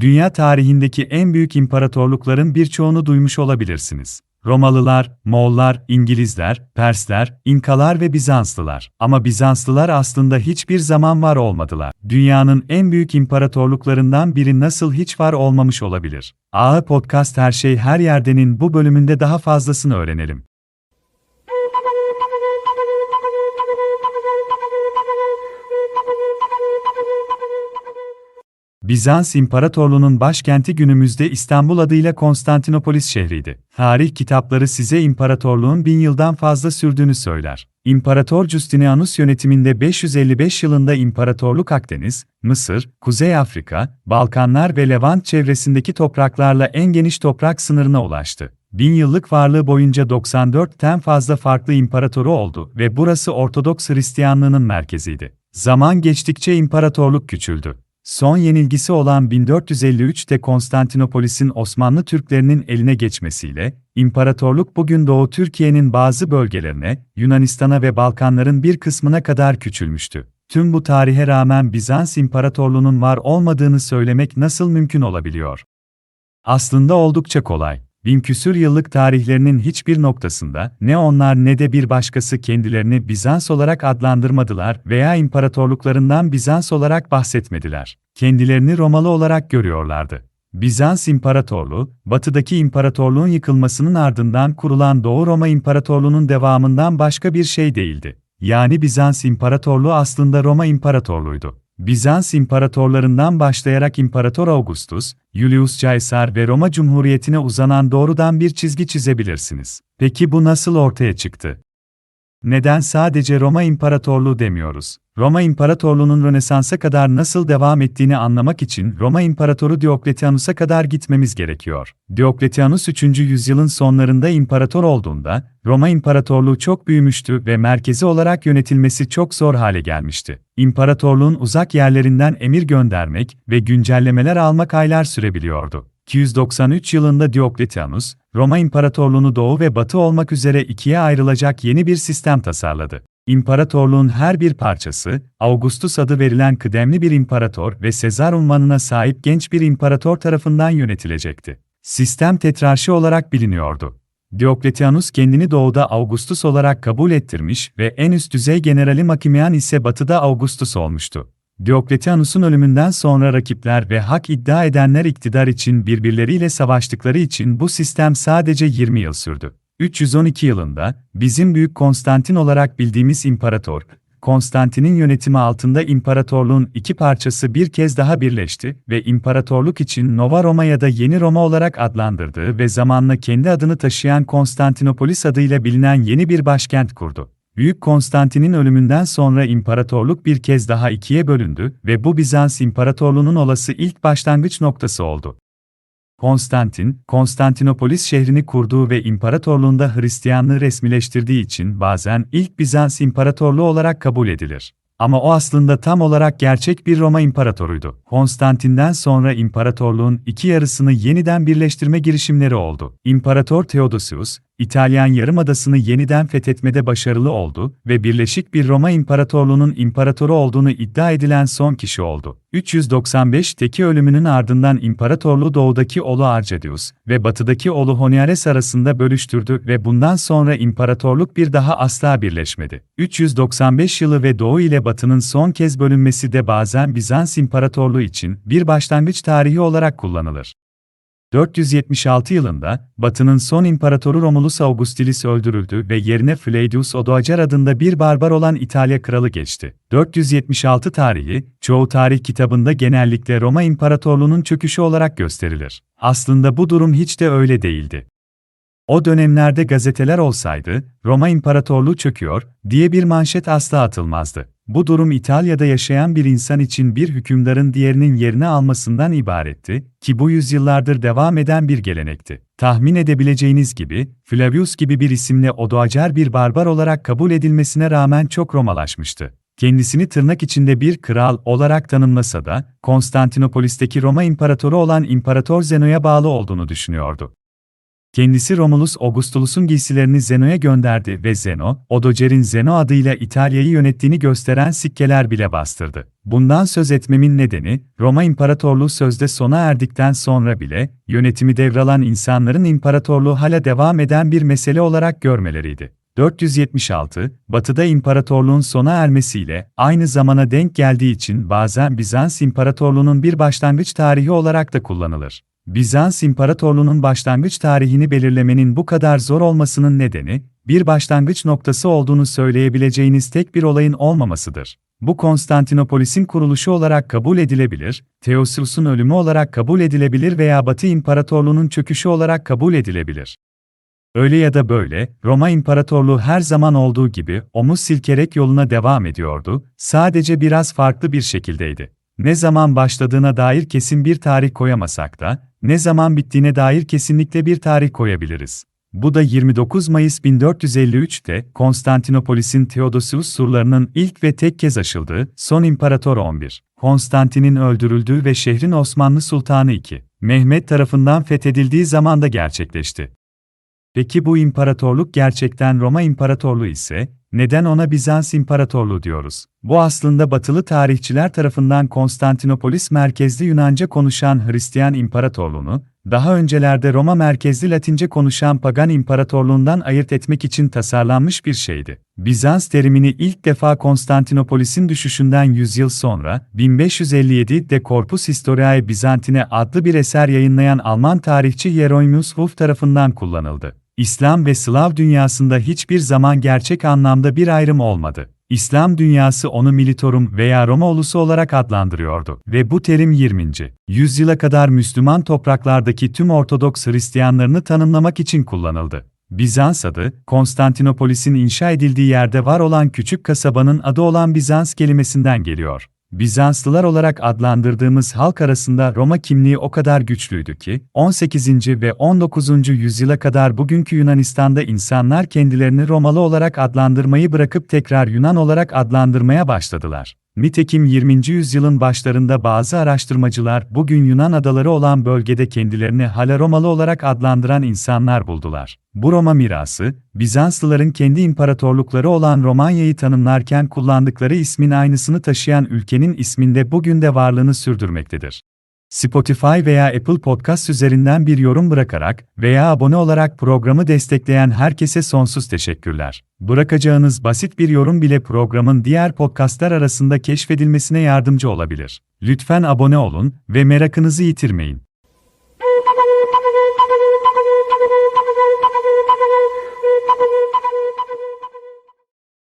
Dünya tarihindeki en büyük imparatorlukların birçoğunu duymuş olabilirsiniz. Romalılar, Moğollar, İngilizler, Persler, İnkalar ve Bizanslılar. Ama Bizanslılar aslında hiçbir zaman var olmadılar. Dünyanın en büyük imparatorluklarından biri nasıl hiç var olmamış olabilir? AH Podcast Her Şey Her Yerde'nin bu bölümünde daha fazlasını öğrenelim. Bizans İmparatorluğu'nun başkenti günümüzde İstanbul adıyla Konstantinopolis şehriydi. Tarih kitapları size imparatorluğun bin yıldan fazla sürdüğünü söyler. İmparator Justinianus yönetiminde 555 yılında İmparatorluk Akdeniz, Mısır, Kuzey Afrika, Balkanlar ve Levant çevresindeki topraklarla en geniş toprak sınırına ulaştı. Bin yıllık varlığı boyunca 94'ten fazla farklı imparatoru oldu ve burası Ortodoks Hristiyanlığının merkeziydi. Zaman geçtikçe imparatorluk küçüldü. Son yenilgisi olan 1453'te Konstantinopolis'in Osmanlı Türklerinin eline geçmesiyle, imparatorluk bugün Doğu Türkiye'nin bazı bölgelerine, Yunanistan'a ve Balkanların bir kısmına kadar küçülmüştü. Tüm bu tarihe rağmen Bizans İmparatorluğu'nun var olmadığını söylemek nasıl mümkün olabiliyor? Aslında oldukça kolay bin küsür yıllık tarihlerinin hiçbir noktasında ne onlar ne de bir başkası kendilerini Bizans olarak adlandırmadılar veya imparatorluklarından Bizans olarak bahsetmediler. Kendilerini Romalı olarak görüyorlardı. Bizans İmparatorluğu, batıdaki imparatorluğun yıkılmasının ardından kurulan Doğu Roma İmparatorluğu'nun devamından başka bir şey değildi. Yani Bizans İmparatorluğu aslında Roma İmparatorluğuydu. Bizans imparatorlarından başlayarak İmparator Augustus, Julius Caesar ve Roma Cumhuriyeti'ne uzanan doğrudan bir çizgi çizebilirsiniz. Peki bu nasıl ortaya çıktı? Neden sadece Roma İmparatorluğu demiyoruz? Roma İmparatorluğu'nun Rönesans'a kadar nasıl devam ettiğini anlamak için Roma İmparatoru Diokletianus'a kadar gitmemiz gerekiyor. Diokletianus 3. yüzyılın sonlarında imparator olduğunda, Roma İmparatorluğu çok büyümüştü ve merkezi olarak yönetilmesi çok zor hale gelmişti. İmparatorluğun uzak yerlerinden emir göndermek ve güncellemeler almak aylar sürebiliyordu. 293 yılında Diokletianus, Roma İmparatorluğunu doğu ve batı olmak üzere ikiye ayrılacak yeni bir sistem tasarladı. İmparatorluğun her bir parçası, Augustus adı verilen kıdemli bir imparator ve Sezar unvanına sahip genç bir imparator tarafından yönetilecekti. Sistem tetrarşi olarak biliniyordu. Diokletianus kendini doğuda Augustus olarak kabul ettirmiş ve en üst düzey generali Makimian ise batıda Augustus olmuştu. Diokletianus'un ölümünden sonra rakipler ve hak iddia edenler iktidar için birbirleriyle savaştıkları için bu sistem sadece 20 yıl sürdü. 312 yılında, bizim Büyük Konstantin olarak bildiğimiz imparator, Konstantin'in yönetimi altında imparatorluğun iki parçası bir kez daha birleşti ve imparatorluk için Nova Roma ya da Yeni Roma olarak adlandırdığı ve zamanla kendi adını taşıyan Konstantinopolis adıyla bilinen yeni bir başkent kurdu. Büyük Konstantin'in ölümünden sonra imparatorluk bir kez daha ikiye bölündü ve bu Bizans İmparatorluğu'nun olası ilk başlangıç noktası oldu. Konstantin, Konstantinopolis şehrini kurduğu ve imparatorluğunda Hristiyanlığı resmileştirdiği için bazen ilk Bizans İmparatorluğu olarak kabul edilir. Ama o aslında tam olarak gerçek bir Roma imparatoruydu. Konstantin'den sonra imparatorluğun iki yarısını yeniden birleştirme girişimleri oldu. İmparator Theodosius, İtalyan Yarımadası'nı yeniden fethetmede başarılı oldu ve Birleşik bir Roma İmparatorluğu'nun imparatoru olduğunu iddia edilen son kişi oldu. 395'teki ölümünün ardından imparatorluğu doğudaki oğlu Arcadius ve batıdaki oğlu Honiares arasında bölüştürdü ve bundan sonra imparatorluk bir daha asla birleşmedi. 395 yılı ve doğu ile batının son kez bölünmesi de bazen Bizans İmparatorluğu için bir başlangıç tarihi olarak kullanılır. 476 yılında, Batı'nın son imparatoru Romulus Augustulus öldürüldü ve yerine Flavius Odoacer adında bir barbar olan İtalya kralı geçti. 476 tarihi, çoğu tarih kitabında genellikle Roma İmparatorluğu'nun çöküşü olarak gösterilir. Aslında bu durum hiç de öyle değildi. O dönemlerde gazeteler olsaydı, Roma İmparatorluğu çöküyor, diye bir manşet asla atılmazdı. Bu durum İtalya'da yaşayan bir insan için bir hükümdarın diğerinin yerini almasından ibaretti ki bu yüzyıllardır devam eden bir gelenekti. Tahmin edebileceğiniz gibi, Flavius gibi bir isimle Odoacer bir barbar olarak kabul edilmesine rağmen çok Romalaşmıştı. Kendisini tırnak içinde bir kral olarak tanımlasa da, Konstantinopolis'teki Roma imparatoru olan İmparator Zeno'ya bağlı olduğunu düşünüyordu. Kendisi Romulus Augustulus'un giysilerini Zeno'ya gönderdi ve Zeno, Odoacer'in Zeno adıyla İtalya'yı yönettiğini gösteren sikkeler bile bastırdı. Bundan söz etmemin nedeni, Roma İmparatorluğu sözde sona erdikten sonra bile, yönetimi devralan insanların imparatorluğu hala devam eden bir mesele olarak görmeleriydi. 476, Batı'da imparatorluğun sona ermesiyle aynı zamana denk geldiği için bazen Bizans İmparatorluğu'nun bir başlangıç tarihi olarak da kullanılır. Bizans İmparatorluğu'nun başlangıç tarihini belirlemenin bu kadar zor olmasının nedeni, bir başlangıç noktası olduğunu söyleyebileceğiniz tek bir olayın olmamasıdır. Bu Konstantinopolis'in kuruluşu olarak kabul edilebilir, Theodosius'un ölümü olarak kabul edilebilir veya Batı İmparatorluğu'nun çöküşü olarak kabul edilebilir. Öyle ya da böyle, Roma İmparatorluğu her zaman olduğu gibi omuz silkerek yoluna devam ediyordu, sadece biraz farklı bir şekildeydi. Ne zaman başladığına dair kesin bir tarih koyamasak da, ne zaman bittiğine dair kesinlikle bir tarih koyabiliriz. Bu da 29 Mayıs 1453'te Konstantinopolis'in Theodosius surlarının ilk ve tek kez aşıldığı, son imparator 11, Konstantin'in öldürüldüğü ve şehrin Osmanlı Sultanı 2, Mehmet tarafından fethedildiği zamanda gerçekleşti. Peki bu imparatorluk gerçekten Roma İmparatorluğu ise, neden ona Bizans İmparatorluğu diyoruz? Bu aslında batılı tarihçiler tarafından Konstantinopolis merkezli Yunanca konuşan Hristiyan İmparatorluğunu, daha öncelerde Roma merkezli Latince konuşan Pagan İmparatorluğundan ayırt etmek için tasarlanmış bir şeydi. Bizans terimini ilk defa Konstantinopolis'in düşüşünden 100 yıl sonra, 1557'de Corpus Historiae Byzantine adlı bir eser yayınlayan Alman tarihçi Hieronymus Wolff tarafından kullanıldı. İslam ve Slav dünyasında hiçbir zaman gerçek anlamda bir ayrım olmadı. İslam dünyası onu Militorum veya Roma ulusu olarak adlandırıyordu ve bu terim 20. yüzyıla kadar Müslüman topraklardaki tüm Ortodoks Hristiyanlarını tanımlamak için kullanıldı. Bizans adı, Konstantinopolis'in inşa edildiği yerde var olan küçük kasabanın adı olan Bizans kelimesinden geliyor. Bizanslılar olarak adlandırdığımız halk arasında Roma kimliği o kadar güçlüydü ki, 18. ve 19. yüzyıla kadar bugünkü Yunanistan'da insanlar kendilerini Romalı olarak adlandırmayı bırakıp tekrar Yunan olarak adlandırmaya başladılar. Nitekim 20. yüzyılın başlarında bazı araştırmacılar bugün Yunan adaları olan bölgede kendilerini hala Romalı olarak adlandıran insanlar buldular. Bu Roma mirası, Bizanslıların kendi imparatorlukları olan Romanya'yı tanımlarken kullandıkları ismin aynısını taşıyan ülkenin isminde bugün de varlığını sürdürmektedir. Spotify veya Apple Podcast üzerinden bir yorum bırakarak veya abone olarak programı destekleyen herkese sonsuz teşekkürler. Bırakacağınız basit bir yorum bile programın diğer podcastlar arasında keşfedilmesine yardımcı olabilir. Lütfen abone olun ve merakınızı yitirmeyin.